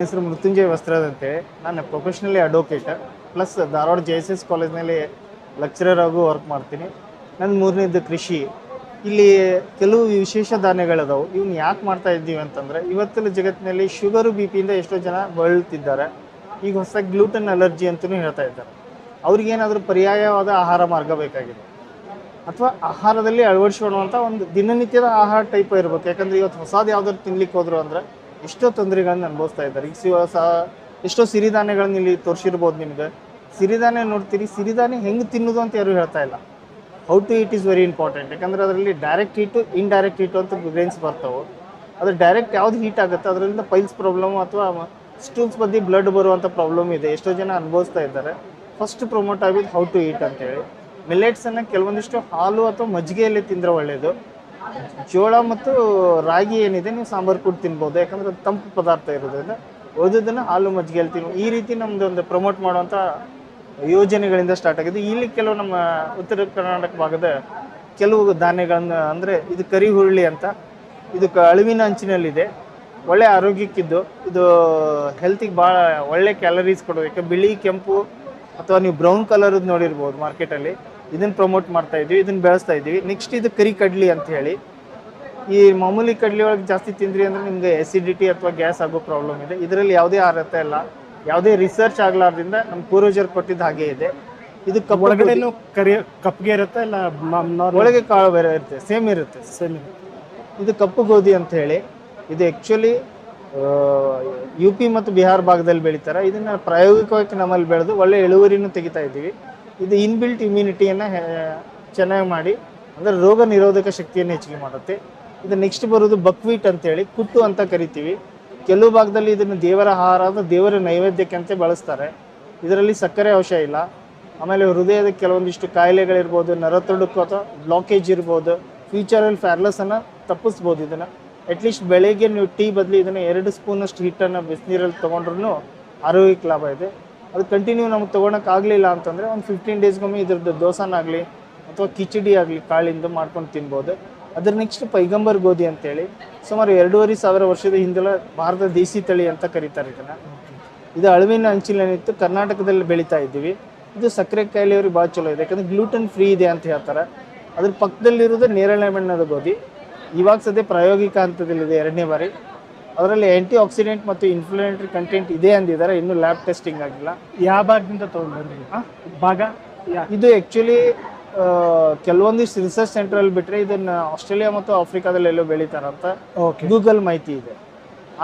ಹೆಸರು ಮೃತ್ಯುಂಜಯ ವಸ್ತ್ರದ ಅಂತೇಳಿ. ನಾನು professionally advocate plus Dharwad J S S ಕಾಲೇಜ್ನಲ್ಲಿ ಲೆಕ್ಚರರ್ ಆಗೂ ವರ್ಕ್ ಮಾಡ್ತೀನಿ. ನನ್ನ ಮೂರನೇದು ಕೃಷಿ. ಇಲ್ಲಿ ಕೆಲವು ವಿಶೇಷ ಧಾನ್ಯಗಳದಾವು. ಇವನ್ನ ಯಾಕೆ ಮಾಡ್ತಾ ಇದ್ದೀವಿ ಅಂತಂದರೆ, ಇವತ್ತಿನ ಜಗತ್ತಿನಲ್ಲಿ ಶುಗರು ಬಿ ಪಿಯಿಂದ ಎಷ್ಟೋ ಜನ ಬಳಲ್ತಿದ್ದಾರೆ. ಈಗ ಹೊಸ ಗ್ಲೂಟನ್ ಅಲರ್ಜಿ ಅಂತಲೂ ಹೇಳ್ತಾ ಇದ್ದಾರೆ. ಅವ್ರಿಗೇನಾದರೂ ಪರ್ಯಾಯವಾದ ಆಹಾರ ಮಾರ್ಗ ಬೇಕಾಗಿದೆ. ಅಥವಾ ಆಹಾರದಲ್ಲಿ ಅಳವಡಿಸಿಕೊಳ್ಳುವಂಥ ಒಂದು ದಿನನಿತ್ಯದ ಆಹಾರ ಟೈಪ್ ಇರಬೇಕು. ಯಾಕಂದ್ರೆ ಇವತ್ತು ಹೊಸದು ಯಾವ್ದಾದ್ರು ತಿನ್ಲಿಕ್ಕೆ ಹೋದರು ಅಂದ್ರೆ ಎಷ್ಟೋ ತೊಂದರೆಗಳನ್ನ ಅನುಭವಿಸ್ತಾ ಇದ್ದಾರೆ. ಈಗ ಎಷ್ಟೋ ಸಿರಿಧಾನ್ಯಗಳನ್ನ ಇಲ್ಲಿ ತೋರಿಸಿರ್ಬೋದು ನಿಮಗೆ. ಸಿರಿಧಾನ್ಯ ನೋಡ್ತೀರಿ, ಸಿರಿಧಾನ್ಯ ಹೆಂಗೆ ತಿನ್ನೋದು ಅಂತ ಯಾರು ಹೇಳ್ತಾ ಇಲ್ಲ. How to eat is very important ಯಾಕಂದ್ರೆ ಅದರಲ್ಲಿ ಡೈರೆಕ್ಟ್ ಹೀಟು ಇಂಡೈರೆಕ್ಟ್ ಹೀಟು ಅಂತ ಗ್ರೇನ್ಸ್ ಬರ್ತಾವೆ. ಅದು ಡೈರೆಕ್ಟ್ ಯಾವ್ದು ಹೀಟ್ ಆಗುತ್ತೆ? ಅದರಿಂದ ಪೈಲ್ಸ್ ಪ್ರಾಬ್ಲಮ್ ಅಥವಾ ಸ್ಟೂಲ್ಸ್ ಬದಿ ಬ್ಲಡ್ ಬರುವಂಥ ಪ್ರಾಬ್ಲಮ್ ಇದೆ. ಎಷ್ಟೋ ಜನ ಅನುಭವಿಸ್ತಾ ಇದ್ದಾರೆ. ಫಸ್ಟ್ ಪ್ರಮೋಟ್ ಆಗಿದ್ದು ಹೌ ಟು ಈಟ್ ಅಂತೇಳಿ. ಮಿಲೆಟ್ಸನ್ನು ಕೆಲವೊಂದಿಷ್ಟು ಹಾಲು ಅಥವಾ ಮಜ್ಜಿಗೆಯಲ್ಲಿ ತಿಂದರೆ ಒಳ್ಳೆಯದು ಜೋಳ ಮತ್ತು ರಾಗಿ ಏನಿದೆ, ನೀವು ಸಾಂಬಾರು ಕೂಡ ತಿನ್ಬೋದು. ಯಾಕಂದ್ರೆ ಅದು ತಂಪು ಪದಾರ್ಥ ಇರೋದ್ರಿಂದ ಓದೋದನ್ನು ಹಾಲು ಮಜ್ಜಿಗೆಯಲ್ಲಿ ತಿನ್ನು ಈ ರೀತಿ ನಮ್ದು ಒಂದು ಪ್ರಮೋಟ್ ಮಾಡುವಂಥ ಯೋಜನೆಗಳಿಂದ ಸ್ಟಾರ್ಟ್ ಆಗಿದೆ. ಇಲ್ಲಿ ಕೆಲವು ನಮ್ಮ ಉತ್ತರ ಕರ್ನಾಟಕ ಭಾಗದ ಕೆಲವು ಧಾನ್ಯಗಳನ್ನ ಅಂದರೆ ಇದು ಕರಿ ಹುರುಳಿ ಅಂತ. ಇದು ಅಳಿವಿನ ಅಂಚಿನಲ್ಲಿದೆ. ಒಳ್ಳೆ ಆರೋಗ್ಯಕ್ಕಿದ್ದು. ಇದು ಹೆಲ್ತಿಗೆ ಭಾಳ ಒಳ್ಳೆ ಕ್ಯಾಲರೀಸ್ ಕೊಡಬೇಕು ಬಿಳಿ ಕೆಂಪು ಅಥವಾ ನೀವು ಬ್ರೌನ್ ಕಲರ್ ನೋಡಿರ್ಬೋದು ಮಾರ್ಕೆಟಲ್ಲಿ ಇದನ್ನ ಪ್ರಮೋಟ್ ಮಾಡ್ತಾ ಇದ್ವಿ ಇದನ್ನ ಬೆಳೆಸ್ತಾ ಇದ್ದೀವಿ ನೆಕ್ಸ್ಟ್ ಇದು ಕರಿ ಕಡ್ಲಿ ಅಂತ ಹೇಳಿ. ಈ ಮಾಮೂಲಿ ಕಡ್ಲಿ ಒಳಗೆ ಜಾಸ್ತಿ ತಿಂದ್ರಿ ಅಂದ್ರೆ ನಿಮ್ಗೆ ಎಸಿಡಿಟಿ ಅಥವಾ ಗ್ಯಾಸ್ ಆಗೋ ಪ್ರಾಬ್ಲಮ್ ಇದೆ. ಇದರಲ್ಲಿ ಯಾವುದೇ ಅರ್ಹತೆ ಇಲ್ಲ. ಯಾವುದೇ ರಿಸರ್ಚ್ ಆಗ್ಲಾರ್ದಿಂದ ನಮ್ಮ ಪೂರ್ವಜರು ಕೊಟ್ಟಿದ್ದ ಹಾಗೆ ಇದೆ. ಇದು ಕಪ್ಪು ಒಳಗಡೆನು ಕರಿ ಕಪ್ಗೆ ಇರುತ್ತೆ ಇಲ್ಲ ಒಳಗೆ ಕಾಳು ಬೇರೆ ಇರುತ್ತೆ ಸೇಮ್ ಇರುತ್ತೆ. ಸೇಮ್ ಇದು ಕಪ್ಪು ಗೋಧಿ ಅಂತ ಹೇಳಿ. ಇದು ಆ್ಯಕ್ಚುಲಿ ಯು ಪಿ ಮತ್ತು ಬಿಹಾರ್ ಭಾಗದಲ್ಲಿ ಬೆಳೀತಾರೆ. ಇದನ್ನ ಪ್ರಾಯೋಗಿಕವಾಗಿ ನಮ್ಮಲ್ಲಿ ಬೆಳೆದು ಒಳ್ಳೆ ಇಳುವರಿನೂ ತೆಗಿತಾ ಇದ್ದೀವಿ. ಇದು ಇನ್ಬಿಲ್ಟ್ ಇಮ್ಯುನಿಟಿಯನ್ನು ಚೆನ್ನಾಗಿ ಮಾಡಿ, ಅಂದರೆ ರೋಗ ನಿರೋಧಕ ಶಕ್ತಿಯನ್ನು ಹೆಚ್ಚಿಗೆ ಮಾಡುತ್ತೆ. ಇದು ನೆಕ್ಸ್ಟ್ ಬರೋದು ಬಕ್ವೀಟ್ ಅಂತೇಳಿ ಕುಟ್ಟು ಅಂತ ಕರಿತೀವಿ. ಕೆಲವು ಭಾಗದಲ್ಲಿ ಇದನ್ನು ದೇವರ ಆಹಾರ ಅಂದ್ರೆ ದೇವರ ನೈವೇದ್ಯಕ್ಕೆ ಅಂತ ಬಳಸ್ತಾರೆ. ಇದರಲ್ಲಿ ಸಕ್ಕರೆ ಅಂಶ ಇಲ್ಲ. ಆಮೇಲೆ ಹೃದಯದ ಕೆಲವೊಂದಿಷ್ಟು ಕಾಯಿಲೆಗಳಿರ್ಬೋದು ನರತೊಡುಕು ಅಥವಾ ಬ್ಲಾಕೇಜ್ ಇರ್ಬೋದು ಫ್ಯೂಚರಲ್ಲಿ ಫ್ಯಾರ್ಲೆಸನ್ನು ತಪ್ಪಿಸ್ಬೋದು ಇದನ್ನು. ಅಟ್ಲೀಸ್ಟ್ ಬೆಳಗ್ಗೆ ನೀವು ಟೀ ಬದಲು ಇದನ್ನು ಎರಡು ಸ್ಪೂನಷ್ಟು ಹಿಟ್ಟನ್ನು ಬಿಸಿನೀರಲ್ಲಿ ತೊಗೊಂಡ್ರೂ ಆರೋಗ್ಯಕ್ಕೆ ಲಾಭ ಇದೆ. ಅದು ಕಂಟಿನ್ಯೂ ನಮ್ಗೆ ತೊಗೊಳಕ್ಕೆ ಆಗಲಿಲ್ಲ ಅಂತಂದರೆ ಒಂದು ಫಿಫ್ಟೀನ್ ಡೇಸ್ಗೊಮ್ಮೆ ಇದ್ರದ್ದು ದೋಸನಾಗಲಿ ಅಥವಾ ಕಿಚಡಿ ಆಗಲಿ ಕಾಳಿಂದ ಮಾಡ್ಕೊಂಡು ತಿನ್ಬೋದು. ಅದ್ರ ನೆಕ್ಸ್ಟ್ ಪೈಗಂಬರ್ ಗೋಧಿ ಅಂತೇಳಿ, ಸುಮಾರು ಎರಡೂವರೆ ಸಾವಿರ ವರ್ಷದ ಹಿಂದೆಲ್ಲ ಭಾರತ ದೇಸಿ ತಳಿ ಅಂತ ಕರೀತಾರೆ ಇದನ್ನು. ಇದು ಅಳವಿನ ಅಂಚಿಲೇನಿತ್ತು ಕರ್ನಾಟಕದಲ್ಲಿ ಬೆಳೀತಾ ಇದ್ದೀವಿ. ಇದು ಸಕ್ಕರೆ ಕಾಯಿಲೆಯವ್ರಿಗೆ ಭಾಳ ಚಲೋ ಇದೆ. ಯಾಕಂದ್ರೆ ಗ್ಲೂಟನ್ ಫ್ರೀ ಇದೆ ಅಂತ ಹೇಳ್ತಾರೆ. ಅದ್ರ ಪಕ್ಕದಲ್ಲಿರೋದು ನೇರಳೆ ಬಣ್ಣದ ಗೋಧಿ. ಇವಾಗ ಸದ್ಯ ಪ್ರಾಯೋಗಿಕ ಹಂತದಲ್ಲಿದೆ ಎರಡನೇ ಬಾರಿ. ಅದರಲ್ಲಿ ಆಂಟಿ ಆಕ್ಸಿಡೆಂಟ್ ಮತ್ತು ಇನ್ಫ್ಲೂಯೆಂಟ್ರಿ ಕಂಟೆಂಟ್ ಇದೆ ಅಂದಿದ್ದಾರೆ. ಇನ್ನೂ ಲ್ಯಾಬ್ ಟೆಸ್ಟಿಂಗ್ ಆಗಿಲ್ಲ. ಯಾವ ಭಾಗದಿಂದ ತೊಗೊಂಡ್ಬಂದ್ರಿ? ಭಾಗ? ಇದು ಆ್ಯಕ್ಚುಲಿ ಕೆಲವೊಂದಿಷ್ಟು ರಿಸರ್ಚ್ ಸೆಂಟ್ರಲ್ಲಿ ಬಿಟ್ಟರೆ ಇದನ್ನು ಆಸ್ಟ್ರೇಲಿಯಾ ಮತ್ತು ಆಫ್ರಿಕಾದಲ್ಲಿ ಎಲ್ಲೋ ಬೆಳೀತಾರಂತ ಗೂಗಲ್ ಮಾಹಿತಿ ಇದೆ.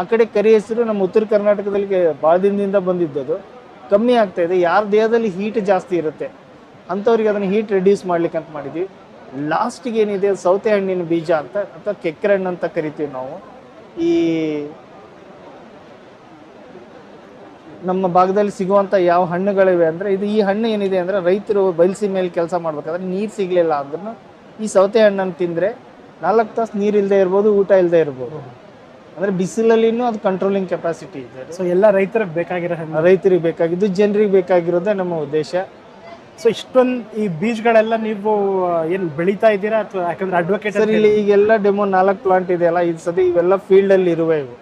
ಆ ಕಡೆ ಕರಿ ಹೆಸರು ನಮ್ಮ ಉತ್ತರ ಕರ್ನಾಟಕದಲ್ಲಿ ಭಾಳ ದಿನದಿಂದ ಬಂದಿದ್ದದು. ಕಮ್ಮಿ ಆಗ್ತಾ ಇದೆ. ಯಾರ ದೇಹದಲ್ಲಿ ಹೀಟ್ ಜಾಸ್ತಿ ಇರುತ್ತೆ ಅಂಥವ್ರಿಗೆ ಅದನ್ನು ಹೀಟ್ ರೆಡ್ಯೂಸ್ ಮಾಡ್ಲಿಕ್ಕೆ ಅಂತ ಮಾಡಿದ್ವಿ. ಲಾಸ್ಟಿಗೆ ಏನಿದೆ? ಸೌತೆ ಹಣ್ಣಿನ ಬೀಜ ಅಂತ ಅಥವಾ ಕೆಕ್ಕರೆ ಹಣ್ಣು ಅಂತ ಕರಿತೀವಿ ನಾವು. ಈ ನಮ್ಮ ಭಾಗದಲ್ಲಿ ಸಿಗುವಂಥ ಯಾವ ಹಣ್ಣುಗಳಿವೆ ಅಂದರೆ ಇದು ಈ ಹಣ್ಣು ಏನಿದೆ ಅಂದರೆ ರೈತರು ಬಯಲ್ಸಿ ಮೇಲೆ ಕೆಲಸ ಮಾಡ್ಬೇಕಾದ್ರೆ ನೀರು ಸಿಗಲಿಲ್ಲ ಅಂದ್ರೂ ಈ ಸೌತೆ ಹಣ್ಣನ್ನು ತಿಂದರೆ ನಾಲ್ಕು ತಾಸು ನೀರು ಇಲ್ಲದೆ ಇರ್ಬೋದು ಊಟ ಇಲ್ಲದೆ ಇರ್ಬೋದು. ಅಂದರೆ ಬಿಸಿಲಲ್ಲಿನೂ ಅದು ಕಂಟ್ರೋಲಿಂಗ್ ಕೆಪಾಸಿಟಿ ಇದೆ. ಸೊ ಎಲ್ಲ ರೈತರಿಗೆ ಬೇಕಾಗಿರೋ ಹಣ್ಣು. ರೈತರಿಗೆ ಬೇಕಾಗಿದ್ದು ಜನರಿಗೆ ಬೇಕಾಗಿರೋದೇ ನಮ್ಮ ಉದ್ದೇಶ. ಸೊ ಇಷ್ಟೊಂದು ಈ ಬೀಜಗಳೆಲ್ಲ ನೀವು ಏನು ಬೆಳೀತಾ ಇದ್ದೀರಾ? ಅಥವಾ ಯಾಕಂದ್ರೆ ಅಡ್ವೊಕೇಟ್ ಸರ್ ಇಲ್ಲಿ ಈಗೆಲ್ಲ ಡೆಮೋ ನಾಲ್ಕು ಪ್ಲಾಂಟ್ ಇದೆಯಲ್ಲ ಇದು ಸದ್ಯ ಇವೆಲ್ಲ ಫೀಲ್ಡಲ್ಲಿ ಇರುವೆ ಇವು.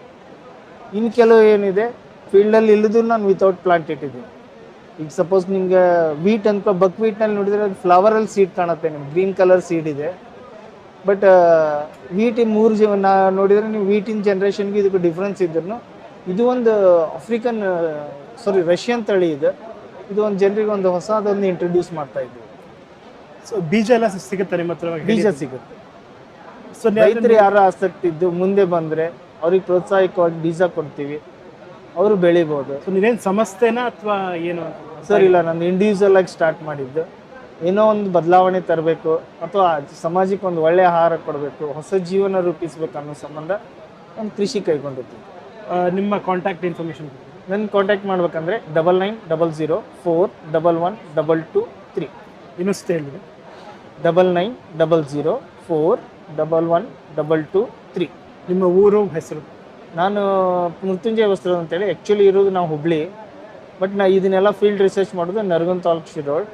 ಇನ್ನು ಕೆಲವು ಏನಿದೆ ಫೀಲ್ಡಲ್ಲಿ ಇಲ್ಲದೂ ನಾನು ವಿತೌಟ್ ಪ್ಲಾಂಟ್ ಇಟ್ಟಿದ್ದೀನಿ. ಈಗ ಸಪೋಸ್ ನಿಮಗೆ ವೀಟ್ ಅಂತ ಬಕ್ ವೀಟ್ನಲ್ಲಿ ನೋಡಿದ್ರೆ ಅದು ಫ್ಲವರಲ್ಲಿ ಸೀಡ್ ಕಾಣುತ್ತೆ ನಿಮ್ಗೆ ಗ್ರೀನ್ ಕಲರ್ ಸೀಡ್ ಇದೆ. ಬಟ್ ವೀಟ್ ಮೂರು ಜ ನಾ ನೋಡಿದರೆ ನೀವು ವೀಟಿನ ಜನ್ರೇಷನ್ಗೆ ಇದಕ್ಕೆ ಡಿಫ್ರೆನ್ಸ್ ಇದ್ರು ಇದು ಒಂದು ಆಫ್ರಿಕನ್ ಸಾರಿ ರಷ್ಯನ್ ತಳಿ ಇದೆ. ಇದು ಒಂದು ಜನರಿಗೆ ಒಂದು ಹೊಸದೊಂದು ಇಂಟ್ರೊಡ್ಯೂಸ್ ಮಾಡ್ತಾ ಇದ್ದೀವಿ ಸೊ ಬೀಜ ಎಲ್ಲ ಸಿಗುತ್ತೆ ನಿಮ್ಮ ಹತ್ರ ಬೀಜ ಸಿಗುತ್ತೆ. ಸೊ ರೈತರು ಯಾರು ಆಸಕ್ತಿ ಇದ್ದು ಮುಂದೆ ಬಂದರೆ ಅವ್ರಿಗೆ ಪ್ರೋತ್ಸಾಹಕವಾಗಿ ಬೀಜ ಕೊಡ್ತೀವಿ. ಅವರು ಬೆಳಿಬೋದು. ಸೊ ನೀವೇನು ಸಮಸ್ಯೆನಾ ಅಥವಾ ಏನು ಸರ್ ಇಲ್ಲ ನಾನು ಇಂಡಿವಿಜುವಲ್ ಆಗಿ ಸ್ಟಾರ್ಟ್ ಮಾಡಿದ್ದು. ಏನೋ ಒಂದು ಬದಲಾವಣೆ ತರಬೇಕು ಅಥವಾ ಸಮಾಜಕ್ಕೆ ಒಂದು ಒಳ್ಳೆಯ ಆಹಾರ ಕೊಡಬೇಕು ಹೊಸ ಜೀವನ ರೂಪಿಸಬೇಕು ಅನ್ನೋ ಸಂಬಂಧ ನಾನು ಕೃಷಿ ಕೈಗೊಂಡಿದ್ದೀನಿ. ನಿಮ್ಮ ಕಾಂಟ್ಯಾಕ್ಟ್ ಇನ್ಫಾರ್ಮೇಶನ್ ನನ್ನ ಕಾಂಟ್ಯಾಕ್ಟ್ ಮಾಡ್ಬೇಕಂದ್ರೆ double nine double zero four double one double two three ಇನ್ನು ಹೇಳಿದೆ double nine double zero four double one double two three ನಿಮ್ಮ ಊರು ಹೆಸರು? ನಾನು ಮೃತ್ಯುಂಜಯ ವಸ್ತ್ರ ಅಂತೇಳಿ ಆ್ಯಕ್ಚುಲಿ ಇರೋದು ನಾವು ಹುಬ್ಳಿ. ಬಟ್ ನಾ ಇದನ್ನೆಲ್ಲ ಫೀಲ್ಡ್ ರಿಸರ್ಚ್ ಮಾಡೋದು ನರಗುಂದ ತಾಲೂಕು ಶಿರೋಡ್